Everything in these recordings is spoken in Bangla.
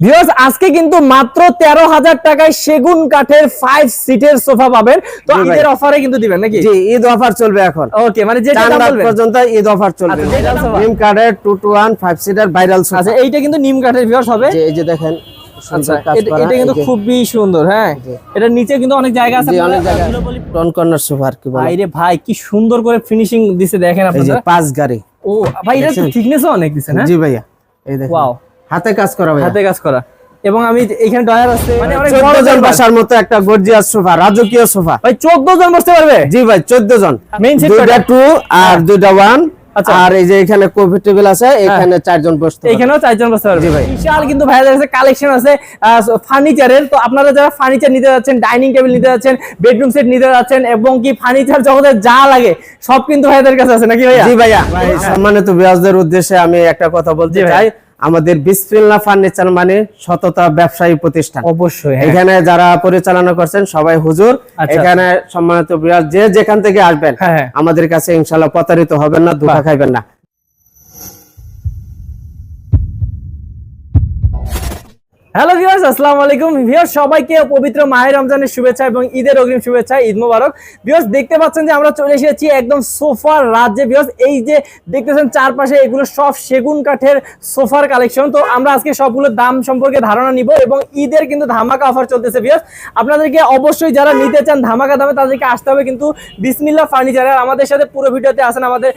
ভিউয়ার্স আজকে কিন্তু মাত্র তেরো হাজার টাকায় সেগুন কাঠের ফাইভ সিটের সোফা পাবেন। তো ঈদের অফারে কিন্তু দিবেন নাকি? জি ঈদ অফার চলবে এখন। ওকে মানে যেটা। পর্যন্ত ঈদ অফার চলবে। আচ্ছা। নিম কার্ডের two two one five seater viral আচ্ছা এইটা কিন্তু নিম কাঠের ভিউয়ার্স হবে। এই যে দেখেন আচ্ছা এটা কিন্তু খুবই সুন্দর হ্যাঁ। এটা নিচে কিন্তু অনেক জায়গা আছে। অনেক জায়গা টন কর্নার সোফা আর কি ভাই রে ভাই কি সুন্দর করে ফিনিশিং দিছে দেখেন আপনারা। পাঁচ গাড়ি। ও ভাই এটা? অনেক দিছেন হ্যাঁ জি ভাইয়া। এই দেখেন। ওয়াও হাতে কাজ করা হাতে কাজ করা। এবং আমি এখানে ডয়ার আছে। মানে অনেক বড় জন বসার মতো একটা গর্জিয়াস সোফা রাজকীয় সোফা। ভাই 14 জন বসতে পারবে? জি ভাই চোদ্দ জন। Main seat দুইটা কয়টা? টু আর দুইটা ওয়ান আচ্ছা। আর এই যে এখানে কফি টেবিল আছে এখানে চারজন বসতে। এখানেও চারজন বসতে পারবে। জি ভাই। বিশাল কিন্তু ভাইয়াদের কাছে কালেকশন আছে ফার্নিচারের। তো আপনারা যারা ফার্নিচার নিতে যাচ্ছেন ডাইনিং টেবিল নিতে যাচ্ছেন বেডরুম সেট নিতে যাচ্ছেন এবং কি ফার্নিচার জগতে যা লাগে সব কিন্তু ভাইয়াদের কাছে আছে নাকি ভাইয়া? জি ভাইয়া। ভাই সম্মানিত বিয়াজদের উদ্দেশ্যে আমি একটা কথা বলতে ভাই। চাই। আমাদের বিসমিল্লা ফার্নিচার মানে সততা ব্যবসায়ী প্রতিষ্ঠান অবশ্যই হ্যাঁ। এখানে যারা পরিচালনা করছেন সবাই হুজুর আচ্ছা। এখানে সম্মানিত যে যেখান থেকে আসবেন হ্যাঁ, হ্যাঁ। আমাদের কাছে ইনশাল্লাহ প্রতারিত হবেন না ধোকা। খাইবেন না হ্যালো ভিউয়ার্স আসসালামু আলাইকুম। ভিউয়ার্স সবাইকে পবিত্র মাহের রমজানের শুভেচ্ছা এবং ঈদের অগ্রিম শুভেচ্ছা, ঈদ মোবারক। ভিউয়ার্স দেখতে পাচ্ছেন যে আমরা চলে এসেছি একদম সোফার রাজ্যে। ভিউয়ার্স এই যে দেখতেছেন চারপাশে এগুলো সব সেগুন কাঠের সোফার কালেকশন। তো আমরা আজকে সবগুলোর দাম সম্পর্কে ধারণা নিব এবং ঈদের কিন্তু ধামাকা অফার চলতেছে ভিউয়ার্স আপনাদেরকে অবশ্যই যারা নিতে চান ধামাকা দামে, তাদেরকে আসতে হবে কিন্তু বিসমিল্লাহ ফার্নিচার আমাদের সাথে পুরো ভিডিওতে আছেন আমাদের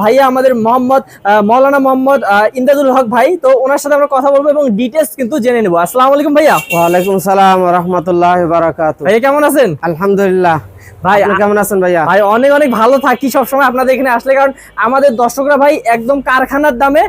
ভাইয়া আমাদের মোহাম্মদ মৌলানা মোহাম্মদ ইমদাদুল হক ভাই। তো ওনার সাথে আমরা কথা বলব এবং ডিটেলস কিন্তু জেনে আসসালামু আলাইকুম ভাইয়া। ওয়ালাইকুম সালাম রহমতুল্লাহ বারাকাত ভাইয়া কেমন আছেন? আলহামদুলিল্লাহ। ভাই আপনি কেমন আছেন ভাইয়া? ভাই অনেক অনেক ভালো থাকি সবসময় আপনাদের এখানে আসলে কারণ আমাদের দর্শকরা ভাই একদম কারখানার দামে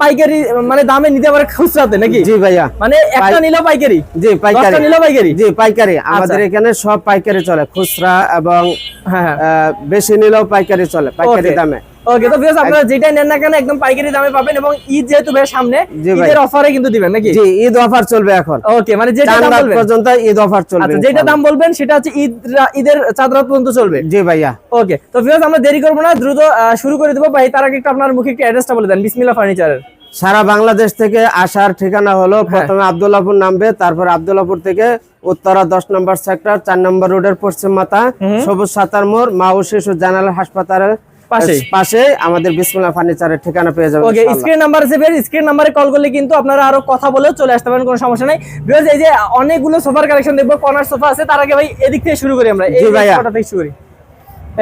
পাইকারি মানে দামে নিতে পারে খুচরাতে নাকি? জি ভাইয়া। মানে একটা নিলে পাইকারি? জি পাইকারি। নিলেও পাইকারি? জি পাইকারি। আমাদের আচ্ছা। এখানে সব পাইকারি চলে খুচরা এবং হ্যাঁ হ্যাঁ। বেশি নিলেও পাইকারি চলে পাইকারি দামে। ওকে তো আপনারা যেটাই নেন না কেন একদম পাইকারি দামে পাবেন এবং ঈদ যেহেতু ভাই সামনে ঈদের অফারে কিন্তু দিবেন নাকি? জি ঈদ অফার চলবে এখন। ওকে মানে যেটা দাম বলবেন। পর্যন্ত ঈদ অফার চলবে আচ্ছা যেটা দাম বলবেন সেটা হচ্ছে ঈদ ঈদের চাঁদ রাত পর্যন্ত চলবে। জি ভাইয়া। ওকে তো ভিউয়ার্স আমরা দেরি করব না দ্রুত শুরু করে দেবো। ভাই তার আগে একটু আপনার মুখে একটু অ্যাড্রেসটা বলে দেন বিসমিল্লাহ ফার্নিচারের। সারা বাংলাদেশ থেকে আসার ঠিকানা হলো হ্যাঁ। প্রথমে আব্দুল্লাপুর নামবে তারপর আব্দুল্লাপুর থেকে উত্তরা দশ নম্বর সেক্টর চার নম্বর রোডের পশ্চিম মাথা সবুজ সাতার মোড় মা ও শিশু জেনারেল হাসপাতালের। পাশে আমাদের বিসমিল্লাহ ফার্নিচারের ঠিকানা পেয়ে যাবেন ওকে স্ক্রিন নাম্বার আছে বের স্ক্রিন নাম্বারে কল করলে কিন্তু আপনারা আরও কথা বলেও চলে আসতে পারেন কোনো সমস্যা নাই। বিকজ এই যে অনেকগুলো সোফার কালেকশন দেখব কর্নার সোফা আছে তার আগে ভাই এদিক থেকে শুরু করি আমরা। এই সোফাটা থেকে শুরু করি।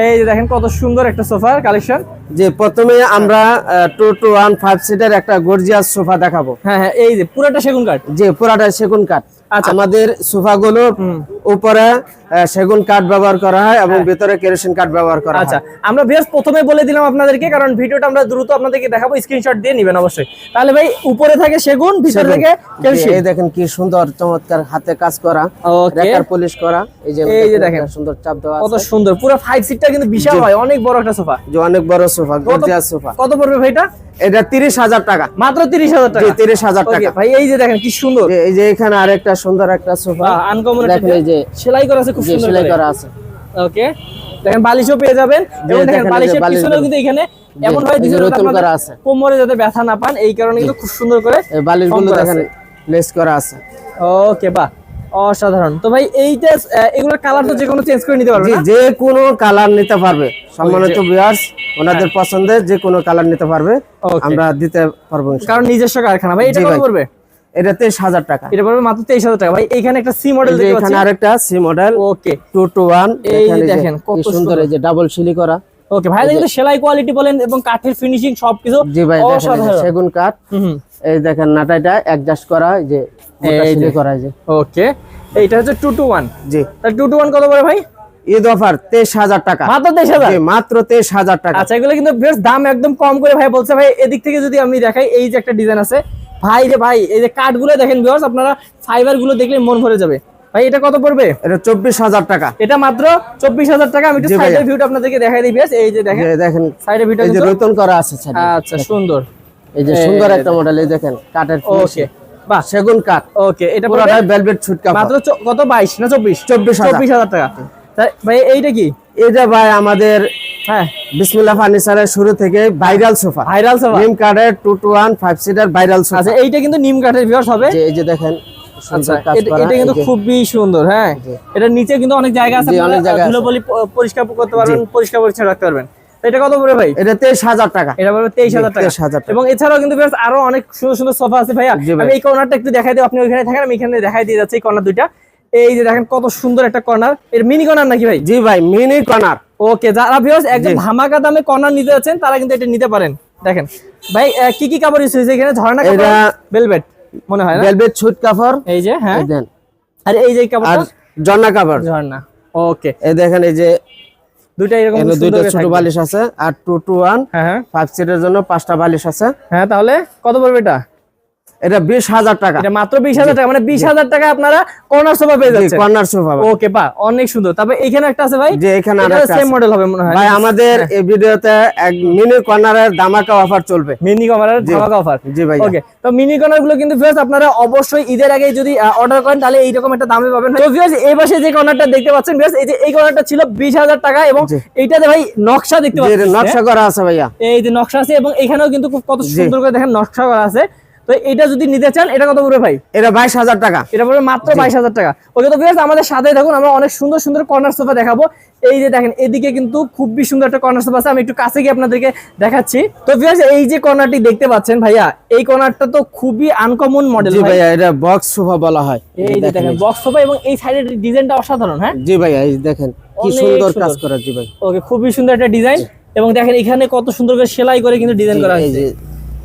এই যে দেখেন কত সুন্দর একটা সোফার কালেকশন যে প্রথমে আমরা টু সিটার একটা গর্জিয়াস সোফা দেখাবো। হ্যাঁ হ্যাঁ এই যে পুরোটা সেগুন কাঠ। যে পুরাটা সেগুন কাঠ। আচ্ছা। আমাদের সোফাগুলো উপরে সেগুন কাঠ ব্যবহার করা হয় এবং ভিতরে কেরোসিন কাঠ ব্যবহার করা আচ্ছা আমরা বেশ প্রথমে বলে দিলাম আপনাদেরকে কারণ ভিডিওটা আমরা দ্রুত আপনাদেরকে দেখাবো স্ক্রিনশট দিয়ে নেবেন অবশ্যই। তাহলে ভাই উপরে থাকে সেগুন ভিতরে থেকে ক্যালসিয়াম এই দেখেন কি সুন্দর চমৎকার হাতে কাজ করা রেকার পলিশ করা এই যে এই যে দেখেন। সুন্দর চাপ দেওয়া কত সুন্দর পুরো ফাইভ সিটটা কিন্তু বিশাল হয় অনেক বড় একটা সোফা। যে অনেক বড় সোফা গর্জিয়াস সোফা। কত পড়বে ভাইটা? এটা তিরিশ হাজার টাকা। মাত্র তিরিশ হাজার টাকা? জি তিরিশ হাজার টাকা। ভাই এই যে দেখেন কি সুন্দর। এই যে এখানে আরেকটা সুন্দর একটা সোফা। আনকমন দেখেন এই যে সেলাই করা আছে খুব যে সুন্দর সেলাই করা। আছে। ওকে দেখেন বালিশও পেয়ে যাবেন এবং দেখেন দেখেন এই যে বালিশের পিছনেও কিন্তু এখানে এমন ভাবে এই যে দিয়েছে যাতে রতুন আপনাদের করা আছে। কোমরে যাতে ব্যথা না পান এই কারণে কিন্তু খুব সুন্দর করে করা দেখেন আছে। লেস করা আছে। ওকে বাহ অসাধারণ। তো ভাই এইটা এগুলোর কালার তো যে কোনো চেঞ্জ করে নিতে পারবে যে কোনো কালার নিতে পারবে। সম্মানিত ভিউয়ার্স ওনাদের পছন্দের যে কোনো কালার নিতে পারবে. আমরা দিতে পারব কারণ নিজস্ব কারখানা। ভাই এটা কত ভাই। এটা তেইশ হাজার টাকা। এটা পড়বে মাত্র তেইশ হাজার টাকা। ভাই এখানে একটা সি মডেল এই যে এখানে আরেকটা C model okay. Two two one এই দেখেন, কত সুন্দর। এই যে ডাবল সিলি করা। ওকে ভাই কিন্তু সেলাই কোয়ালিটি বলেন এবং কাঠের ফিনিশিং সবকিছু জি ভাই দেখেন অসাধারণ। সেগুন কাঠ। এই দেখেন নাটাইটা অ্যাডজাস্ট করা এই যে মোটা এই যে। করা যে। ওকে এইটা হচ্ছে টু টু ওয়ান জি। তাহলে টু টু ওয়ান কত পড়ে ভাই? ঈদ অফার তেইশ হাজার টাকা। মাত্র তেইশ হাজার? মাত্র তেইশ হাজার টাকা। আচ্ছা এগুলো কিন্তু বেশ দাম একদম কম করে ভাই বলছে ভাই। এদিক থেকে যদি আমি দেখাই এই যে একটা ডিজাইন আছে ভাই রে ভাই এই যে কাঠগুলো দেখেন বিকজ আপনারা ফাইবারগুলো দেখলে মন ভরে যাবে। ভাই এটা কত পড়বে? এটা চব্বিশ হাজার টাকা। এটা মাত্র চব্বিশ হাজার টাকা আমি একটু সাইডের ভিউটা আপনাদেরকে দেখাই দিই বেশ এই যে দেখেন দেখেন সাইডের ভিউটা এই যে কিন্তু রতন করা আছে আচ্ছা সুন্দর। এই যে সুন্দর একটা মডেল এই দেখেন কাঠের ওকে। বাহ। সেগুন কাঠ ওকে এটা পুরোটাই ভেলভেট ছুটকা মাত্র কত? বাইশ না চব্বিশ? চব্বিশ। চব্বিশ হাজার টাকা। ভাই এইটা কি? এটা ভাই আমাদের হ্যাঁ বিসমিল্লাহ ফার্নিচারের শুরু থেকে ভাইরাল সোফা। Viral sofa? নিম কার্ডের two two one five seater viral sofa. আচ্ছা এইটা কিন্তু নিম কাঠের ভিউয়ার্স হবে। এই যে দেখেন আচ্ছা সুন্দর কাজ এটা কিন্তু খুবই সুন্দর হ্যাঁ। এটা নিচে কিন্তু অনেক জায়গা আছে অনেক জায়গা আছে। পরিষ্কার করতে পারবেন পরিষ্কার পরিচ্ছন্ন রাখতে পারবেন। এটা কত ভাই? এটা তেইশ হাজার টাকা। এটা পড়বে তেইশ হাজার টাকা। এবং এছাড়াও কিন্তু আরও অনেক সুন্দর সুন্দর সোফা আছে ভাইয়া। আমি এই কর্নারটা একটু দেখাই দিই আপনি ওইখানে থাকেন আমি এখানে দেখাই দিয়ে যাচ্ছি এই কর্নার দুইটা। এই যে দেখেন কত সুন্দর একটা কর্নার। এর মিনি কর্নার নাকি ভাই? জি ভাই মিনি কর্নার। ওকে যারা ভিউয়ার্স একদম ধামাকা দামে কর্নার নিতে যাচ্ছেন তারা কিন্তু এটা নিতে পারেন। দেখেন ভাই কি কি কাপড় ইউজ হয়েছে এখানে? ঝর্ণা কাপড় ভেলভেট মনে হয় না? ভেলভেট ছুট কাপড়। এই যে হ্যাঁ। আর এই যে কাপড় জন্না কাপড়। ঝর্ণা ওকে এই দেখেন এই যে দুইটা এরকম দুইটা ছোট বালিশ আছে আর টু টু ওয়ান হ্যাঁ হ্যাঁ। ফাইভ সিটের জন্য পাঁচটা বালিশ আছে। হ্যাঁ তাহলে কত পড়বে এটা? এটা বিশ হাজার টাকা। এটা মাত্র বিশ হাজার টাকা মানে বিশ হাজার টাকা আপনারা কর্নার সোফা পেয়ে যাচ্ছেন। কর্নার সোফা ওকে বা অনেক সুন্দর। তারপর এখানে একটা আছে ভাই যে এখানে সেম মডেল হবে মনে হয়। ভাই আমাদের এই ভিডিওতে এক মিনি কর্নারের অফার চলবে। মিনি ধামাকা অফার জি ভাই ওকে তো মিনি কর্নারগুলো কিন্তু ভিউয়ার্স আপনারা অবশ্যই ঈদের আগে যদি অর্ডার করেন তাহলে এইরকম একটা দামে পাবেন। তো ভিউয়ার্স এই পাশে যে কর্নারটা দেখতে পাচ্ছেন ভিউয়ার্স এই যে এই কর্নারটা ছিল বিশ হাজার টাকা এবং। এইটাতে ভাই নকশা দেখতে পাচ্ছেন। নকশা করা আছে ভাইয়া। এই যে নকশা আছে এবং এখানেও কিন্তু খুব কত সুন্দর করে দেখেন নকশা করা আছে। তো এটা যদি নিতে চান এটা কত পড়বে ভাই? এটা বাইশ হাজার টাকা। এটা পড়বে মাত্র বাইশ হাজার টাকা। ওকে তো ভিউয়ার্স আমাদের সাথে থাকুন আমরা অনেক সুন্দর সুন্দর কর্নার সোফা দেখাবো। এই যে দেখেন এদিকে কিন্তু খুবই সুন্দর একটা কর্নার সোফা আছে আমি একটু কাছে গিয়ে আপনাদেরকে দেখাচ্ছি। তো ভিউয়ার্স এই যে কর্নারটি দেখতে পাচ্ছেন ভাইয়া এই কর্নারটা তো খুবই আনকমন মডেল ভাইয়া এটা বক্স সোফা বলা হয়। এই যে দেখেন বক্স সোফা এবং এই সাইডের ডিজাইনটা অসাধারণ হ্যাঁ? জি ভাইয়া এই দেখেন কি সুন্দর। কাজ করা জি ভাই। ওকে খুবই সুন্দর একটা ডিজাইন এবং দেখেন এখানে কত সুন্দর করে সেলাই করে কিন্তু ডিজাইন করা হয়েছে।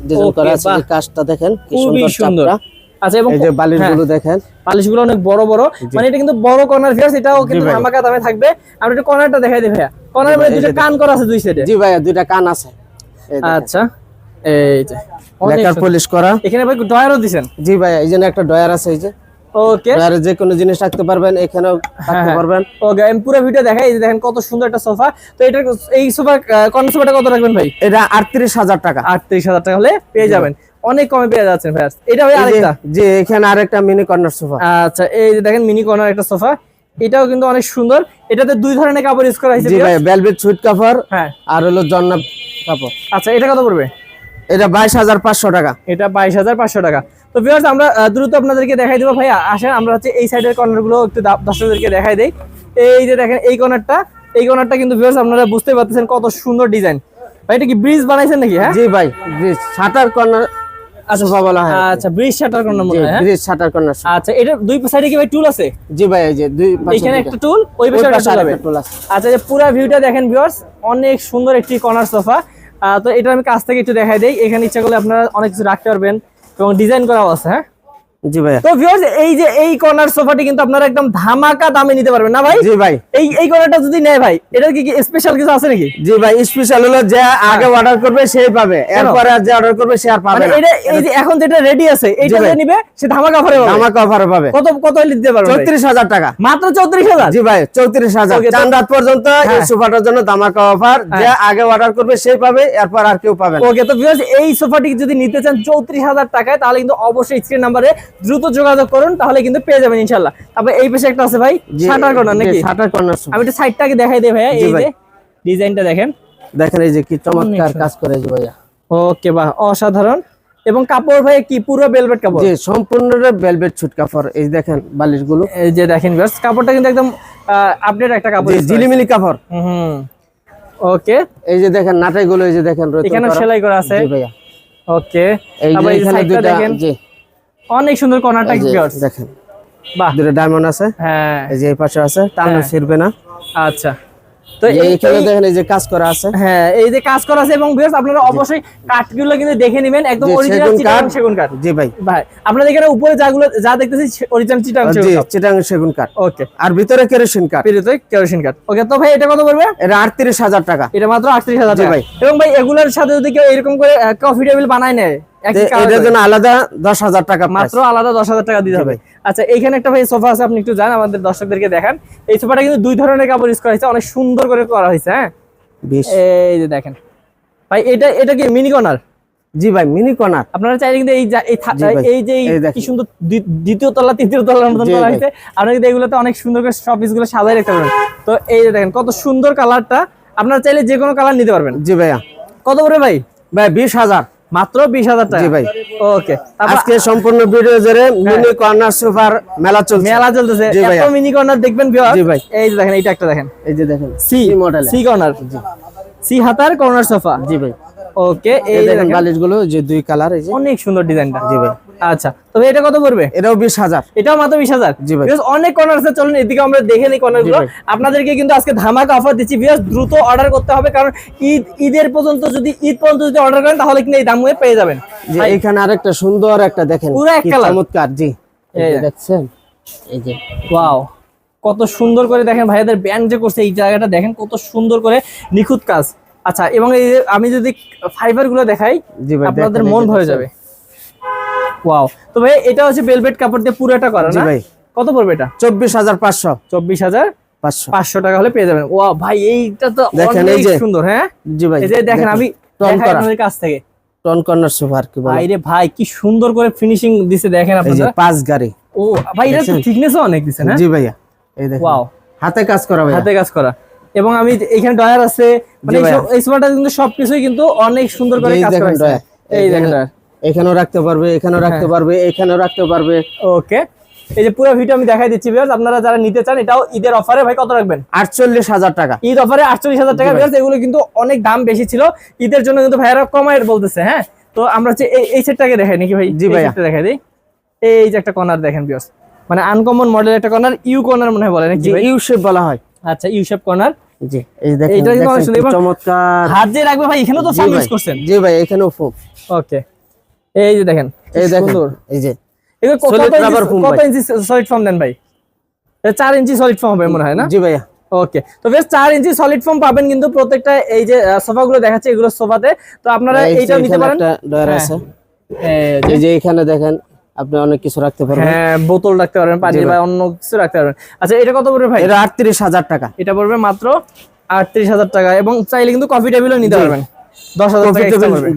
ডিজাইন করা আছে। কাজটা দেখেন কি সুন্দর সুন্দর। চাপটা। আচ্ছা এবং এই যে বালিশ হ্যাঁ, দেখেন। পালিশগুলো অনেক বড় বড়। মানে এটা কিন্তু বড় কর্নার ভিউয়ার্স এটাও কিন্তু ভাই। ধামাকা দামে থাকবে। আমরা একটু কর্নারটা দেখাই দিই ভাইয়া। কর্নার মধ্যে এই দুটো কান করা আছে দুই সাইডে জি ভাইয়া দুইটা কান আছে। আচ্ছা এই যে। অনেক লেকার পলিশ করা। এখানে ভাই ডয়ারও দিছেন। জি ভাইয়া এই একটা ডয়ার আছে এই যে। ওকে ডয়ারে যে কোনো জিনিস রাখতে পারবেন এখানেও রাখতে হ্যাঁ। পারবেন। ওকে আমি পুরো ভিডিও দেখাই এই দেখেন কত সুন্দর একটা সোফা তো এটা এই সোফা কর্নার সোফাটা কত রাখবেন ভাই? এটা আটত্রিশ হাজার টাকা। আটত্রিশ হাজার টাকা হলে পেয়ে যাবেন। অনেক কমে পেয়ে যাচ্ছেন ভাই এটা ভাই এই যে- এখানে আরেকটা মিনি কর্নার সোফা আচ্ছা এই যে দেখেন মিনি কর্নার একটা সোফা এটাও কিন্তু অনেক সুন্দর। এটাতে দুই ধরনের কাপড় ইউজ করা হয়েছে জি ভাই ভেলভেট সুইট কাপড় হ্যাঁ। আর হলো জন্না কাপড়। আচ্ছা এটা কত পড়বে? এটা বাইশ হাজার পাঁচশো টাকা। এটা বাইশ হাজার পাঁচশো টাকা। তো ভিউয়ার্স আমরা দ্রুত আপনাদেরকে দেখাই দেবো ভাইয়া। আসেন আমরা হচ্ছে এই সাইডের কর্নারগুলো একটু দর্শকদেরকে দেখাই দেই। এই যে দেখেন এই কর্নারটা এই কর্নারটা কিন্তু ভিউয়ার্স আপনারা বুঝতে পারতেছেন কত সুন্দর ডিজাইন ভাই এটা কি ব্রিজ বানাইছেন নাকি হ্যাঁ? জি ভাই ব্রিজ শাটার কর্নার সোফা বলা হয়। আচ্ছা ব্রিজ শাটার কর্নার মনে হয়? ব্রিজ শাটার কর্নার আচ্ছা এটা দুই সাইডে কি ভাই টুল আছে? জি ভাই এই যে দুই পাশে এখানে একটা টুল ওই পাশে একটা টুল আছে। আচ্ছা যে পুরো ভিউটা দেখেন ভিউয়ার্স অনেক সুন্দর একটি কর্নার সোফা তো এটা আমি কাছ থেকে একটু দেখাই দেই। এখানে ইচ্ছা করলে আপনারা অনেক কিছু রাখতে পারবেন। এবং ডিজাইন করাও আছে হ্যাঁ? জি ভাইয়া। তো ভিউয়ার্স এই যে এই কর্নার সোফাটি কিন্তু আপনারা একদম ধামাকা দামে নিতে পারবেন না ভাই? জি ভাই। এই এই কর্নারটা যদি নেয় ভাই এটা কি স্পেশাল কিছু আছে নাকি? জি ভাই স্পেশাল হলো যে আগে অর্ডার করবে সেই পাবে। এরপরে যে অর্ডার করবে সে আর পাবে না। এটা এই যে এখন যেটা রেডি আছে এইটা যে নিবে সে ধামাকা অফারে পাবে। আমাকে অফারে পাবে। কত কত হলে দিতে পারবেন ভাই? চৌত্রিশ হাজার টাকা। মাত্র জি ভাই চান রাত পর্যন্ত এই হ্যাঁ। সোফাটার জন্য দামাকা অফার যে আগে অর্ডার করবে সেই পাবে এরপর আর কেউ পাবে না। ওকে তো ভিউয়ার্স এই সোফাটি যদি নিতে চান চৌত্রিশ হাজার টাকায় তাহলে কিন্তু অবশ্যই স্ক্রিন নাম্বারে দ্রুত যোগাযোগ করুন তাহলে কিন্তু পেয়ে যাবেন ইনশাল্লাহ তারপর এই পাশে একটা আছে ভাই শাটার কর্নার নাকি? শাটার কর্নার আমি একটু সাইডটাকে দেখাই দিই ভাইয়া এই। যে ডিজাইনটা দেখেন। দেখেন এই যে কি চমৎকার কাজ করে যে ভাইয়া। ওকে বাহ অসাধারণ। এবং কাপড় ভাই কি পুরো বেলভেট কাপড়? যে সম্পূর্ণ ভেলভেট ছুট কাপড় এই দেখেন বালিশগুলো এই যে দেখেন ভিউয়ার্স কাপড়টা কিন্তু একদম আপডেট একটা কাপড় যে জিলিমিলি কাপড়। হুম ওকে। এই যে দেখেন নাটাই গুলো এই যে দেখেন রয়েছে এখানে সেলাই করা আছে। জি ভাইয়া। ওকে। এই যে দেখেন। জি। অনেক সুন্দর কর্নারটা ভিউয়ার্স দেখেন। বাহ। দুটো ডায়মন্ড আছে। হ্যাঁ। এই যে এই পাশে আছে। টানো হ্যাঁ। ছিড়বে না। আচ্ছা। তো এই এই এখানে এই- দেখেন এই যে কাজ করা আছে। হ্যাঁ এই যে কাজ করা আছে এবং ভিউয়ার্স আপনারা অবশ্যই কাঠগুলো কিন্তু দেখে নেবেন একদম অরিজিনাল সেগুন সেগুন কাঠ। জি ভাই। ভাই আপনাদের এখানে উপরে যাগুলো যা দেখতেছি অরিজিনাল চিটাগাং সেগুন কাঠ। চিটাং সেগুন কাঠ। ওকে আর ভিতরে কেরোসিন কাঠ। কেরোসিন কাঠ। ওকে তো ভাই এটা কত পড়বে? এটা টাকা। এটা মাত্র আটত্রিশ হাজার জি টাকা। ভাই। এবং ভাই এগুলোর সাথে যদি কেউ এরকম করে কফি টেবিল বানায় নেয় এটার জন্য আলাদা দশ হাজার টাকা মাত্র আলাদা দশ হাজার টাকা দিতে হবে। আচ্ছা এইখানে একটা ভাই সোফা আছে আপনি একটু জান আমাদের দর্শকদেরকে দেখান। এই সোফাটা কিন্তু দুই ধরনের কাপড় ইউজ করা হয়েছে অনেক সুন্দর করে করা হয়েছে হ্যাঁ? বিশ। এই যে দেখেন। ভাই এটা এটা কি মিনি কর্নার? জি ভাই মিনি কর্নার। আপনারা চাইলে কিন্তু এই যা- এই যে কি সুন্দর দ্বিতীয় তলা তৃতীয় তলার মতন করা হয়েছে। আপনারা কিন্তু এগুলোতে অনেক সুন্দর করে সব পিসগুলো সাজাই রাখতে পারেন তো এই যে দেখেন কত সুন্দর কালারটা আপনারা চাইলে যে কোনো কালার নিতে পারবেন। জি ভাইয়া। কত করে ভাই? ভাই বিশ হাজার। মাত্র বিশ হাজার টাকা। ভাই। ওকে আজকে সম্পূর্ণ ভিডিও জেরে মিনি কর্নার সোফার মেলা চলছে। মেলা চলতেছে। এত মিনি কর্নার দেখবেন ভিউয়ার জি ভাই। এই যে দেখেন এইটা একটা দেখেন। এই যে দেখেন C model C corner. C হাতার কর্নার সোফা। জি ভাই। ওকে এই দেখেন বালিশগুলো যে দুই কালার এই যে। অনেক সুন্দর ডিজাইনটা। জি ভাই। আচ্ছা তবে এটা কত পড়বে? এটাও বিশ হাজার। এটাও মাত্র বিশ হাজার? জি ভাই। অনেক কর্নার আছে চলুন এদিকে আমরা দেখে নিই কর্নারগুলো। আপনাদেরকে কিন্তু আজকে ধামাকা অফার দিচ্ছি। বিকজ দ্রুত অর্ডার করতে হবে কারণ ঈদ ঈদের পর্যন্ত যদি ঈদ পর্যন্ত যদি অর্ডার করেন তাহলে কিন্তু এই দামে পেয়ে যাবেন। যে এখানে আরেকটা সুন্দর একটা দেখেন পুরো এক কালার। চমৎকার জি। এই। দেখছেন? এই যে। ওয়াও কত সুন্দর করে দেখেন ভাইয়াদের ব্যান্ড যে করছে এই জায়গাটা দেখেন কত সুন্দর করে নিখুঁত কাজ। আচ্ছা এবং এই আমি যদি ফাইবারগুলো দেখাই আপনাদের মন ভরে যাবে। ওয়াও তো ভাই এটা হচ্ছে বেলভেট কাপড় দিয়ে পুরোটা করা না? ভাই। কত পড়বে এটা? চব্বিশ হাজার পাঁচশো। চব্বিশ হাজার পাঁচশো। পাঁচশো। টাকা হলে পেয়ে যাবেন। ওয়া ভাই এইটা তো অনেক সুন্দর হ্যাঁ? জি ভাই এই যে দেখেন আমি টন আপনাদের কাছ থেকে। টন কর্নার সোফা আর কি বলে ভাই রে ভাই কি সুন্দর করে ফিনিশিং দিছে দেখেন এই যে আপনারা। পাঁচ গাড়ি। ও ভাই এটা দেখছেন? থিকনেসও অনেক দিছে না? জি ভাইয়া এই দেখেন। ওয়াও হাতে কাজ করা ভাইয়া। হাতে কাজ করা। এবং আমি এখানে ডয়ার আছে। মানে এই। সোফাটা কিন্তু সবকিছুই কিন্তু অনেক সুন্দর করে কাজ করা। ডয়া। এই দেখেন এখানে- এখানেও রাখতে পারবে এখানেও রাখতে হ্যাঁ। পারবে এখানেও রাখতে পারবে। ওকে। এই যে পুরো ভিডিও আমি দেখাই দিচ্ছি বিকজ আপনারা যারা নিতে চান এটাও ঈদের অফারে ভাই কত রাখবেন? আটচল্লিশ হাজার টাকা। ঈদ অফারে আটচল্লিশ হাজার টাকা জি ভাই। বিকজ এগুলো কিন্তু অনেক দাম বেশি ছিল। ঈদের জন্য কিন্তু ভাইয়ারা কমায় বলতেছে হ্যাঁ? তো আমরা হচ্ছে এই এই সেটটাকে দেখাই নাকি ভাই? জি ভাই। সেটটা দেখাই দিই। এই যে একটা কর্নার দেখেন বিকজ মানে আনকমন মডেল একটা কর্নার ইউ কর্নার মনে হয় বলে নাকি ইউ শেপ বলা হয়। আচ্ছা ইউ কর্নার। জি এই দেখেন এইটা কিন্তু অনেক সুন্দর। চমৎকার। হাত যে রাখবে ভাই এখানেও তো জি ভাই। ইউজ করছেন। জি ভাই এখানেও ফোম ওকে। এই যে দেখেন এই দেখেন এই যে। এগুলো কত ইঞ্চি- rubber কত ইঞ্চি সলিড ফর্ম দেন ভাই? এটা ইঞ্চি সলিড ফর্ম হবে মনে হয় না? জি ভাইয়া। ওকে। তো বেশ চার ইঞ্চি সলিড ফর্ম পাবেন কিন্তু প্রত্যেকটা এই যে সোফা গুলো দেখাচ্ছে এগুলো সোফাতে। তো আপনারা এই এইটাও নিতে পারেন। হ্যাঁ। এই যে এখানে দেখেন আপনি অনেক কিছু রাখতে পারবেন। হ্যাঁ বোতল রাখতে পারবেন পানি বা অন্য কিছু রাখতে পারবেন। আচ্ছা এটা কত পড়বে ভাই? এটা আটত্রিশ হাজার টাকা। এটা পড়বে মাত্র আটত্রিশ হাজার টাকা এবং চাইলে কিন্তু কফি টেবিলও নিতে পারবেন।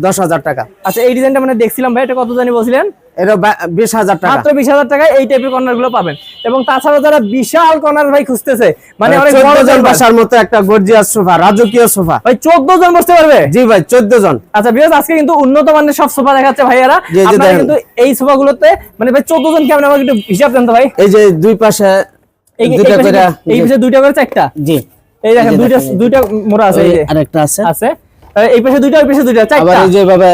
দশ হাজার টাকা আচ্ছা এই ডিজাইনটা মানে দেখছিলাম ভাই এটা কত জানি বলছিলেন? এটা বিশ হাজার টাকা। মাত্র বিশ হাজার টাকায় এই টাইপের কর্নারগুলো পাবেন। এবং তাছাড়া যারা বিশাল কর্নার ভাই খুঁজতেছে মানে অনেক বড় জন জন বাসার মতো একটা গর্জিয়াস সোফা রাজকীয় সোফা ভাই চোদ্দ জন বসতে পারবে? জি ভাই চোদ্দ জন। আচ্ছা আজকে কিন্তু উন্নত মানের সব সোফা দেখাচ্ছে ভাইয়ারা। আপনারা কিন্তু এই সোফা গুলোতে মানে ভাই চোদ্দ জন কেমন আমাকে একটু হিসাব দেন তো ভাই। এই যে দুই পাশে এই দুইটা পাশে- করে এই পাশে দুইটা করে চারটা? জি। এই দেখেন দুইটা। দুইটা মোড়া আছে এই যে। আরেকটা আছে। এই পাশে দুইটা ওই পাশে দুইটা আবার চারটা এই যে ভাবে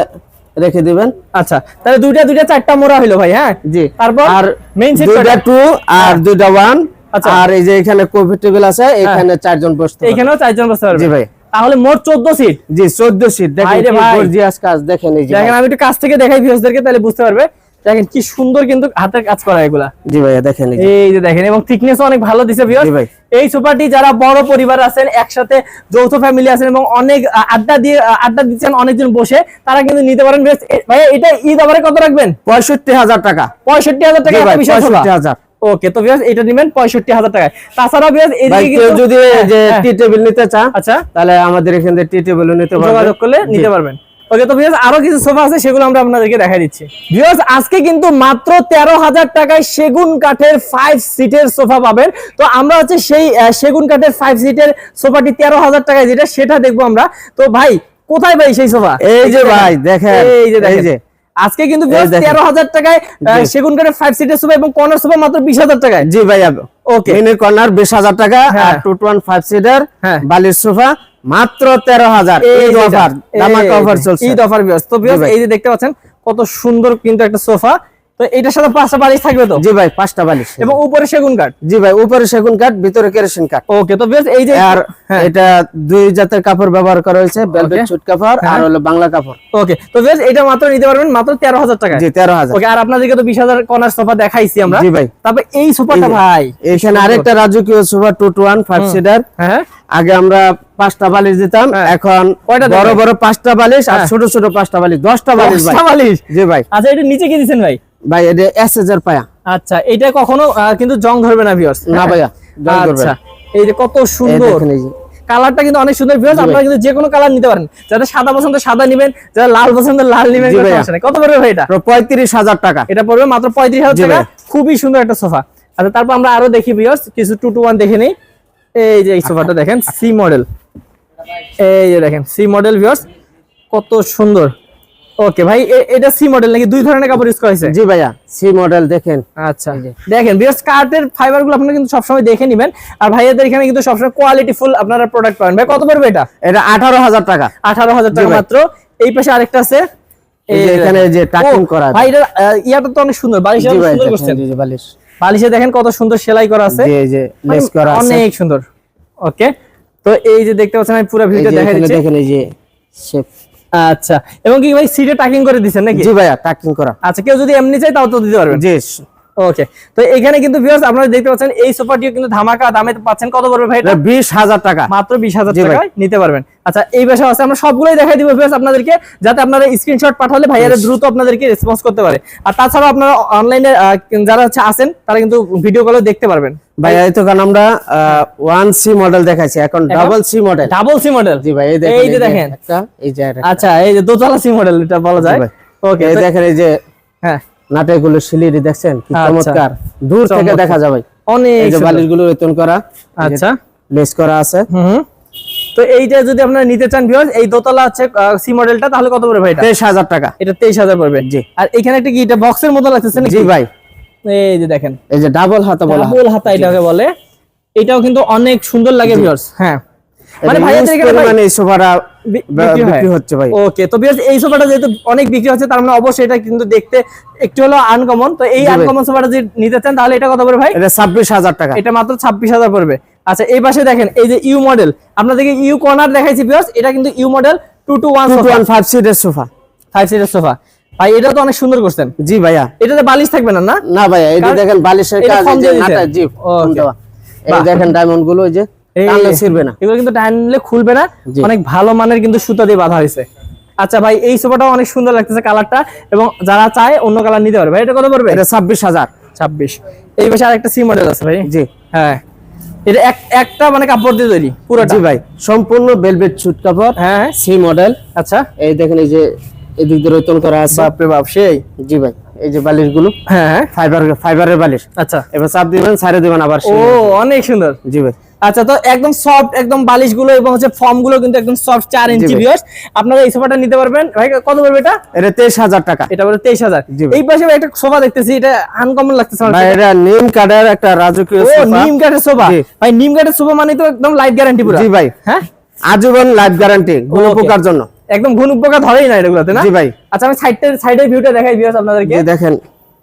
রেখে দিবেন। আচ্ছা তাহলে দুইটা দুইটা চারটা মোড়া হলো ভাই হ্যাঁ? জি। তারপর আর মেইন সেট দুইটা টু আর দুইটা ওয়ান আচ্ছা। আর এই যে এখানে কফি টেবিল আছে এখানে চারজন বসতে এখানেও চারজন বসতে পারবে। জি ভাই। তাহলে মোট চোদ্দ সিট জি চোদ্দ সিট দেখেন এই যে গর্জিয়াস কাজ দেখেন এই যে দেখেন আমি একটু কাছ থেকে দেখাই ভিউয়ারদেরকে তাহলে বুঝতে পারবে। দেখেন কি সুন্দর কিন্তু হাতের কাজ করা এগুলা। জি ভাইয়া দেখেন এই যে। দেখেন এবং থিকনেস অনেক ভালো দিছে ভিউয়ার্স ভাই। এই সোফাটি যারা বড় পরিবার আছেন একসাথে যৌথ ফ্যামিলি আছেন এবং অনেক আড্ডা দিয়ে আড্ডা দিচ্ছেন অনেকজন বসে তারা কিন্তু নিতে পারেন। ভাইয়া এটা ঈদ আবারে কত রাখবেন? পঁয়ষট্টি হাজার টাকা। পঁয়ষট্টি হাজার টাকা ভাই বিশাল সোফা ওকে তো ভিউয়ার্স এটা নেবেন পঁয়ষট্টি হাজার টাকায়। তাছাড়া ভিউয়ার্স এদিকে কিন্তু যদি যে হ্যাঁ, টি টেবিল নিতে চা আচ্ছা। তাহলে আমাদের এখান থেকে টি নিতে যোগাযোগ করলে নিতে পারবেন। ওকে তো ভিউয়ার্স আরও কিছু সোফা আছে সেগুলো আমরা আপনাদেরকে দেখাই দিচ্ছি। ভিউয়ার্স আজকে কিন্তু মাত্র তেরো হাজার টাকায় সেগুন কাঠের ফাইভ সিটের সোফা পাবেন। তো আমরা হচ্ছে সেই সেগুন কাঠের ফাইভ সিটের সোফাটি তেরো হাজার টাকায় যেটা সেটা দেখব আমরা। তো ভাই কোথায় ভাই সেই সোফা এই যে ভাই দেখেন। এই যে দেখেন। যে। আজকে কিন্তু তেরো হাজার টাকায় সেগুন কাঠের ফাইভ সিটের সোফা এবং কর্নার সোফা মাত্র বিশ হাজার টাকায়। জি ভাই ওকে কর্নার বিশ হাজার টাকা। Two two one five seater. বালির সোফা মাত্র তেরো হাজার। ঈদ অফার অফার যে, চলছে। ঈদ অফার তো এই যে দেখতে পাচ্ছেন কত সুন্দর কিন্তু একটা সোফা। তো এটার সাথে পাঁচটা বালিশ থাকবে তো? জি ভাই পাঁচটা বালিশ। এবং উপরে সেগুন কাঠ? জি ভাই উপরে সেগুন কাঠ ভিতরে কেরোসিন কাঠ। ওকে তো বেশ এই যে আর হ্যাঁ। এটা দুই জাতের কাপড় ব্যবহার করা হয়েছে Okay. সুট কাপড় আর হ্যাঁ। হলো বাংলা কাপড়। ওকে তো বেশ এটা মাত্র নিতে পারবেন মাত্র তেরো হাজার টাকা জি তেরো হাজার। ওকে আর আপনাদেরকে তো বিশ হাজার কর্নার সোফা দেখাইছি আমরা। জি ভাই। তারপর এই সোফাটা ভাই। এখানে আরেকটা রাজকীয় sofa two two one five seater হ্যাঁ। আগে আমরা পাঁচটা বালিশ দিতাম হ্যাঁ। এখন কয়টা বড় বড় পাঁচটা বালিশ আর। ছোট ছোট পাঁচটা বালিশ দশটা বালিশ বালিশ? জি ভাই। আচ্ছা এটা নিচে কি দিচ্ছেন ভাই? ভাই এটা এস এর পায়া। আচ্ছা এটা কখনো কিন্তু জং ধরবে না ভিউয়ার্স না ভাইয়া জং ধরবে আচ্ছা এই যে কত সুন্দর। কালারটা কিন্তু অনেক সুন্দর ভিউয়ার্স আপনারা কিন্তু যে কোনো কালার নিতে পারেন। যাদের সাদা পছন্দ সাদা নেবেন যারা লাল পছন্দ লাল নেবেন। কত পড়বে ভাই এটা? তো পঁয়ত্রিশ হাজার টাকা। এটা পড়বে মাত্র পঁয়ত্রিশ হাজার জি টাকা। খুবই সুন্দর একটা সোফা। আচ্ছা তারপর আমরা আরও দেখি ভিউয়ার্স কিছু টু টু ওয়ান দেখে নিই। এই যে এই সোফাটা দেখেন সি মডেল এই যে দেখেন সি মডেল ভিউয়ার্স কত সুন্দর। ওকে ভাই এটা সি মডেল নাকি? দুই ধরনের কাপড় ইউজ করা হয়েছে? জি ভাইয়া সি মডেল দেখেন। আচ্ছা দেখেন বিকজ কার্টের ফাইবারগুলো আপনারা কিন্তু সবসময় দেখে নেবেন। আর ভাইয়াদের এখানে কিন্তু সবসময় কোয়ালিটি ফুল আপনারা প্রোডাক্ট পাবেন। ভাই কত পড়বে এটা? এটা আঠারো হাজার টাকা। আঠারো হাজার টাকা মাত্র। এই পাশে আরেকটা আছে। এখানে যে টাকিং করা ভাই এটা ইয়াটা তো অনেক সুন্দর। বালিশ সুন্দর করছেন। জি, জি, বালিশ। বালিশে দেখেন কত সুন্দর সেলাই করা আছে। জি এই লেস করা আছে। অনেক সুন্দর। ওকে তো এই যে দেখতে পাচ্ছেন আমি পুরো এই ভিডিও যে দেখা এখানে দিচ্ছি। দেখেন এই যে শেপ আচ্ছা। এবং কি ভাই সিটে টাকিং করে দিচ্ছেন নাকি? জি ভাইয়া টাকিং করা। আচ্ছা কেউ যদি এমনি চাই তাও তো দিতে পারবেন। জি। ওকে তো এখানে কিন্তু ভিউয়ার্স আপনারা দেখতে পাচ্ছেন এই সোফাটিও কিন্তু ধামাকা দামে পাচ্ছেন। কত পড়বে ভাই এটা? এটা বিশ হাজার টাকা। মাত্র বিশ হাজার জি ভাই। টাকায় নিতে পারবেন। আচ্ছা এই বিষয়ে আছে আমরা সবগুলোই দেখাই দিব ভিউয়ার্স আপনাদেরকে যাতে আপনারা স্ক্রিনশট পাঠালে ভাইয়ারা দ্রুত আপনাদেরকে রেসপন্স করতে পারে। আর তাছাড়া আপনারা অনলাইনে যারা হচ্ছে আছেন তারা কিন্তু ভিডিও কলে দেখতে পারবেন। ভাইয়া এই তো আমরা ওয়ান সি মডেল দেখাইছি এখন double C model double C model জি ভাই এই দেখেন এই যে দেখেন। এই যে আচ্ছা এই যে দোতলা সি মডেল এটা বলা যায়। ভাই। ওকে এই দেখেন এই যে হ্যাঁ। নাটেগুলো সিলিরি দেখছেন? কি আচ্ছা। চমৎকার। দূর থেকে দেখা যাবে। অনেক। বালিশগুলো রেতন করা আচ্ছা। লেস করা আছে। হুম। তো এইটা যদি আপনারা নিতে চান ভিউয়ার্স এই দোতলা আছে সি মডেলটা তাহলে কত পড়বে ভাই এটা? তেইশ হাজার টাকা। এটা তেইশ হাজার পড়বে। জি। আর এখানে একটা কি এটা বক্সের মতো লাগতেছে নাকি? জি ভাই। এই যে দেখেন। এই যে ডাবল হাতা বলা। ডাবল হাতা এটাকে বলে। এটাও কিন্তু অনেক সুন্দর লাগে ভিউয়ার্স হ্যাঁ। মানে এটা ভাইয়াদের এখানে ভাই এই সোফাটা বিক্রি হচ্ছে ভাই। ওকে তো এই সোফাটা যেহেতু অনেক বিক্রি হচ্ছে তার মানে অবশ্যই এটা কিন্তু দেখতে একটু হলো আনকমন তো এই আনকমন সোফাটা যদি নিতে চান তাহলে এটা কত পড়বে ভাই? এটা ছাব্বিশ হাজার টাকা। এটা মাত্র ছাব্বিশ হাজার পড়বে। আচ্ছা এই পাশে দেখেন এই যে ইউ মডেল আপনাদেরকে ইউ কর্নার দেখাইছি ভিউয়ার্স এটা কিন্তু U model two two one two one five সিটের সোফা ফাইভ সিটের সোফা ভাই এটা তো অনেক সুন্দর করছেন। জি ভাইয়া। এটাতে বালিশ থাকবে না না? না ভাইয়া এই যে দেখেন বালিশের কাজ এই যে নাটা জি। এই দেখেন ডায়মন্ডগুলো এই যে টানলে ছিড়বে না। এগুলো কিন্তু টাইমলে খুলবে না। অনেক ভালো মানের কিন্তু সুতা দিয়ে বাঁধা হয়েছে। আচ্ছা ভাই এই সোফাটাও অনেক সুন্দর লাগতেছে কালারটা এবং যারা চায় অন্য কালার নিতে পারবে। ভাই এটা কত পড়বে? এটা ছাব্বিশ হাজার। ছাব্বিশ। এই পাশে আরেকটা সি মডেল আছে ভাই। জি। হ্যাঁ। এটা এক একটা মানে কাপড় দিয়ে তৈরি পুরোটা। ভাই সম্পূর্ণ ভেলভেট সুট কাপড় হ্যাঁ সি মডেল আচ্ছা। এই দেখেন এই যে এদিক দিয়ে রতন করা আছে। বাপরে বাপ সেই। জি ভাই এই যে বালিশগুলো হ্যাঁ হ্যাঁ। ফাইবার ফাইবারের বালিশ। আচ্ছা। এবার চাপ দিবেন ছাড়ে দিবেন আবার ও অনেক সুন্দর। জি ভাই। আচ্ছা তো একদম সফট একদম বালিশগুলো এবং হচ্ছে ফর্মগুলো কিন্তু একদম সফট চার ইঞ্চি বিয়স আপনারা এই সোফাটা নিতে পারবেন। ভাই কত পড়বে এটা? এটা তেইশ হাজার টাকা। এটা বলে তেইশ হাজার। এই পাশে একটা সোফা দেখতেছি এটা আনকমন লাগতেছে এটা নিম কাঠের একটা রাজকীয় ও নিম কাঠের সোফা ভাই নিম কাঠের সোফা মানে তো একদম লাইফ গ্যারান্টি পুরো। জি ভাই। হ্যাঁ? আজীবন লাইফ গ্যারান্টি কোনো. প্রকার জন্য। একদম ঘন উপকার ধরেই না এগুলোতে না? জি ভাই। আচ্ছা আমি সাইডের সাইডের ভিউটা দেখাই ভিউয়ার্স আপনাদেরকে। দেখেন।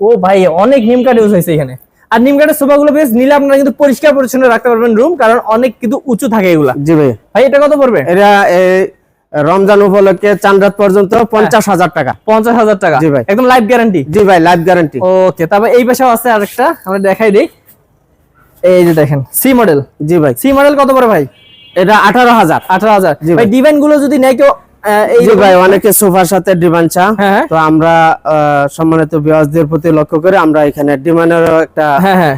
ও ভাই অনেক নিম কাঠ ইউজ হয়েছে এখানে। আর নিম কাঠের সোফাগুলো বেশ নিলে আপনারা কিন্তু পরিষ্কার পরিচ্ছন্ন রাখতে পারবেন রুম কারণ অনেক কিন্তু উঁচু থাকে এগুলা। জি ভাই। ভাই এটা কত পড়বে? এটা রমজান উপলক্ষে চান্দাত পর্যন্ত পঞ্চাশ হাজার টাকা। পঞ্চাশ হাজার টাকা? জি ভাই। একদম লাইফ গ্যারান্টি জি ভাই লাইফ গ্যারান্টি ওকে তারপর এই পাশেও আছে আরেকটা আমরা দেখাই দিই। এই যে দেখেন সি মডেল জি ভাই। সি মডেল কত পড়ে ভাই? এটা আঠারো হাজার। আঠারো হাজার। ভাই ভাই। ডিজাইনগুলো যদি নেয় কেউ জি ভাই অনেকে সোফার সাথে ডিমান্ড চা হ্যাঁ, হ্যাঁ। তো আমরা সম্মানিত বিয়াসদের প্রতি লক্ষ্য করে আমরা এখানে ডিমান্ডের একটা হ্যাঁ হ্যাঁ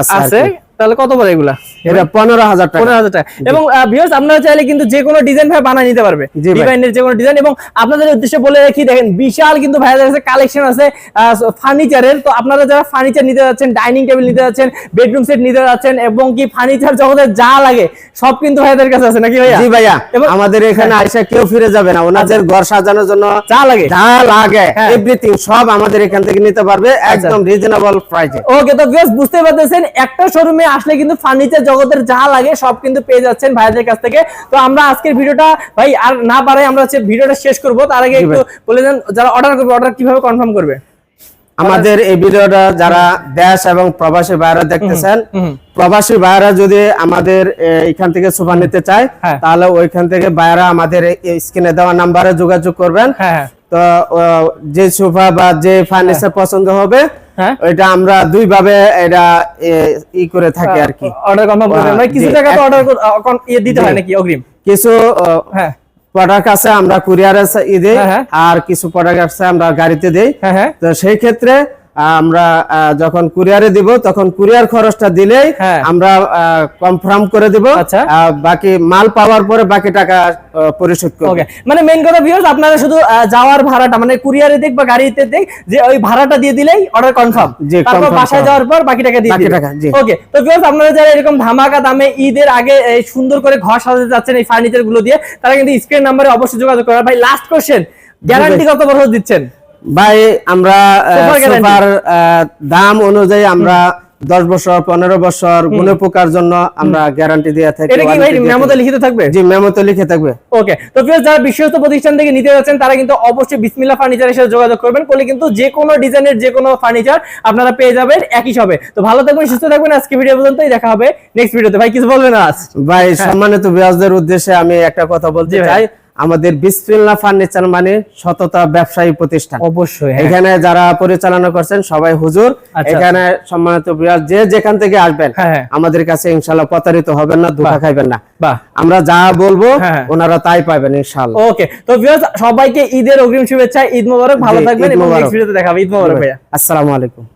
আছে। তাহলে কত পড়ে এগুলা? এটা পনেরো হাজার টাকা। পনেরো হাজার টাকা। এবং ভিউয়ার্স আপনারা চাইলে কিন্তু যে কোনো ডিজাইন ভাই বানিয়ে নিতে পারবে। ডিজাইনের যে কোনো ডিজাইন এবং আপনাদের উদ্দেশ্যে বলে রাখি দেখেন বিশাল কিন্তু ভাইয়াদের কাছে কালেকশন আছে ফার্নিচারের তো আপনারা যারা ফার্নিচার নিতে যাচ্ছেন ডাইনিং টেবিল নিতে যাচ্ছেন বেডরুম সেট নিতে যাচ্ছেন এবং কি ফার্নিচার জগতের যা লাগে সব কিন্তু ভাইয়াদের কাছে আছে নাকি ভাইয়া? জি ভাইয়া। আমাদের এখানে আইসা কেউ ফিরে যাবে না। ওনাদের ঘর সাজানোর জন্য যা লাগে। যা লাগে হ্যাঁ। এভরিথিং সব আমাদের এখান থেকে নিতে পারবে একদম রিজনেবল প্রাইসে ওকে তো ভিউয়ার্স বুঝতে পারতেছেন একটা শোরুমে আসলে কিন্তু ফার্নিচার জগতের যা লাগে সব কিন্তু পেয়ে যাচ্ছেন ভাইদের কাছ থেকে। তো আমরা আজকের ভিডিওটা ভাই আর না পারে আমরা হচ্ছে ভিডিওটা শেষ করব। তার আগে একটু বলে দেন যারা অর্ডার করবে অর্ডার কীভাবে কনফার্ম করবে? আমাদের এই ভিডিওটা যারা দেশ এবং প্রবাসী ভাইরা দেখতেছেন। প্রবাসী বাইরা যদি আমাদের এখান থেকে সোফা নিতে চায় হ্যাঁ। তাহলে ওইখান থেকে বাইরা আমাদের স্ক্রিনে দেওয়া নাম্বারে যোগাযোগ করবেন। হ্যাঁ হ্যাঁ। তো যে সোফা বা যে ফার্নিচার পছন্দ হবে হ্যাঁ। ওইটা আমরা দুই ভাবে এটা ই করে থাকি আর কি। অর্ডার কনফার্ম করবেন আহ, কিছু টাকা তো অর্ডার ইয়ে দিতে হয় নাকি অগ্রিম? কিছু হ্যাঁ। প্রোডাক্ট আছে আমরা কুরিয়ার দেই হ্যাঁ, হ্যাঁ। আর কিছু প্রোডাক্ট আছে আমরা গাড়িতে দেই। হ্যাঁ হ্যাঁ। তো সেই ক্ষেত্রে আমরা যখন কুরিয়ারে দিব তখন কুরিয়ার খরচটা দিলেই হ্যাঁ। আমরা কনফার্ম করে দিব। আচ্ছা। বাকি মাল পাওয়ার পরে বাকি টাকা পরিশোধ করব। মানে মেইন কথা ভিউয়ার্স আপনারা শুধু যাওয়ার ভাড়াটা মানে কুরিয়ারে দিক বা গাড়িতে দিক যে ওই ভাড়াটা দিয়ে দিলেই অর্ডার কনফার্ম তারপর বাসায় যাওয়ার পর বাকি টাকা দিয়ে বাকি দিবেন। টাকা, জি। ওকে তো ভিউয়ার্স আপনারা যারা এরকম ধামাকা দামে ঈদের আগে এই সুন্দর করে ঘর সাজাতে যাচ্ছেন এই ফার্নিচারগুলো দিয়ে তারা কিন্তু স্ক্রিন নাম্বারে অবশ্যই যোগাযোগ করেন ভাই লাস্ট কোশ্চেন গ্যারান্টি কত বছর দিচ্ছেন? ভাই আমরা সোফার দাম অনুযায়ী আমরা দশ বছর পনেরো বছর গুনে পোকার জন্য আমরা গ্যারান্টি দিয়ে থাকি এটা কি ভাই মেমোতে লিখিত থাকবে? জি মেমোতে লিখে থাকবে। ওকে তো যারা বিশ্বস্ত প্রতিষ্ঠান থেকে নিতে যাচ্ছেন তারা কিন্তু অবশ্যই বিসমিল্লা ফার্নিচারের সাথে যোগাযোগ করবেন করলে কিন্তু যে কোনো ডিজাইনের যে কোনো ফার্নিচার আপনারা পেয়ে যাবেন একই সবে তো ভালো থাকবেন সুস্থ থাকবেন আজকে ভিডিও পর্যন্তই দেখা হবে নেক্সট ভিডিওতে ভাই কিছু বলবেন আজ? ভাই সম্মানিত বিয়াজদের উদ্দেশ্যে আমি একটা কথা বলতে ভাই। চাই। আমাদের বিসমিল্লা ফার্নিচার মানে সততা ব্যবসায়ী প্রতিষ্ঠান। অবশ্যই এখানে যারা পরিচালনা করছেন সবাই হুজুর। আচ্ছা। এখানে সম্মানিত যে যেখান থেকে আসবেন হ্যাঁ, হ্যাঁ। আমাদের কাছে ইনশাল্লাহ প্রতারিত হবেন না ধোকা। খাইবেন না। বাহ। আমরা যা বলব হ্যাঁ। ওনারা তাই পাবেন ইনশাল্লাহ ওকে তো ভিউয়ার্স সবাইকে ঈদের অগ্রিম শুভেচ্ছা ঈদ মোবারক ভালো থাকবেন এবং নেক্সট ভিডিওতে দেখা হবে ঈদ মোবারক ভাইয়া। আসসালামু আলাইকুম।